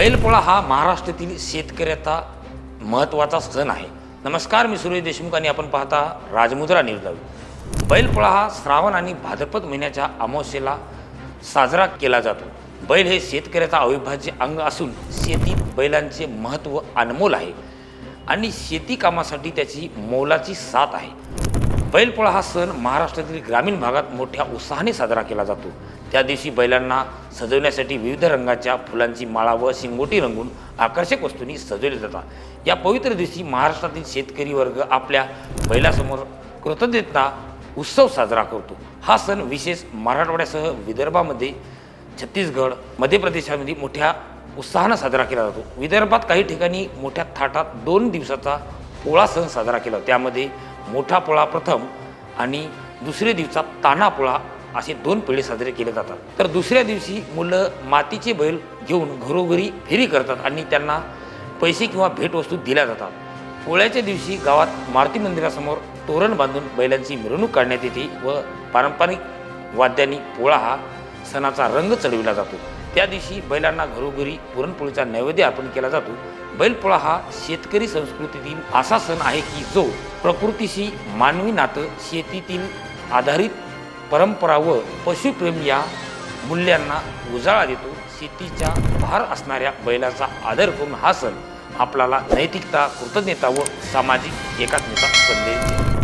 बैलपोळा हा महाराष्ट्रातील शेतकऱ्याचा महत्त्वाचा सण आहे. नमस्कार मी सुरेश देशमुख आणि आपण पाहता राजमुद्रा न्यूज बैलपोळा हा श्रावण आणि भाद्रपद महिन्याच्या अमावस्येला साजरा केला जातो. बैल हे शेतकऱ्याचा अविभाज्य अंग असून शेतीत बैलांचे महत्त्व अनमोल आहे आणि शेती कामासाठी त्याची मोलाची साथ आहे. बैलपोळा हा सण महाराष्ट्रातील ग्रामीण भागात मोठ्या उत्साहाने साजरा केला जातो. त्या दिवशी बैलांना सजवण्यासाठी विविध रंगाच्या फुलांची माळा व शिंगोटी रंगून आकर्षक वस्तूंनी सजवले जातात. या पवित्र दिवशी महाराष्ट्रातील शेतकरी वर्ग आपल्या बैलासमोर कृतज्ञता उत्सव साजरा करतो. हा सण विशेष मराठवाड्यासह विदर्भामध्ये छत्तीसगड मध्य प्रदेशामध्ये मोठ्या उत्साहानं साजरा केला जातो. विदर्भात काही ठिकाणी मोठ्या थाटात दोन दिवसाचा पोळा सण साजरा केला. त्यामध्ये मोठा पोळा प्रथम आणि दुसऱ्या दिवसात ताना पोळा असे दोन पेढे साजरे केले जातात. तर दुसऱ्या दिवशी मुलं मातीचे बैल घेऊन घरोघरी फेरी करतात आणि त्यांना पैसे किंवा भेटवस्तू दिल्या जातात. पोळ्याच्या दिवशी गावात मारुती मंदिरासमोर तोरण बांधून बैलांची मिरवणूक काढण्यात येते व पारंपरिक वाद्यांनी पोळा हा सणाचा रंग चढविला जातो. त्या दिवशी बैलांना घरोघरी पुरणपोळीचा नैवेद्य अर्पण केला जातो. बैलपोळा हा शेतकरी संस्कृतीतील असा सण आहे की जो प्रकृतीशी मानवी नातं शेतीतील आधारित परंपरा व पशुप्रेम या मूल्यांना उजाळा देतो. शेतीच्या भार असणाऱ्या बैलाचा आदर करून हा सण आपल्याला नैतिकता कृतज्ञता व सामाजिक एकात्मता संदेश देतो.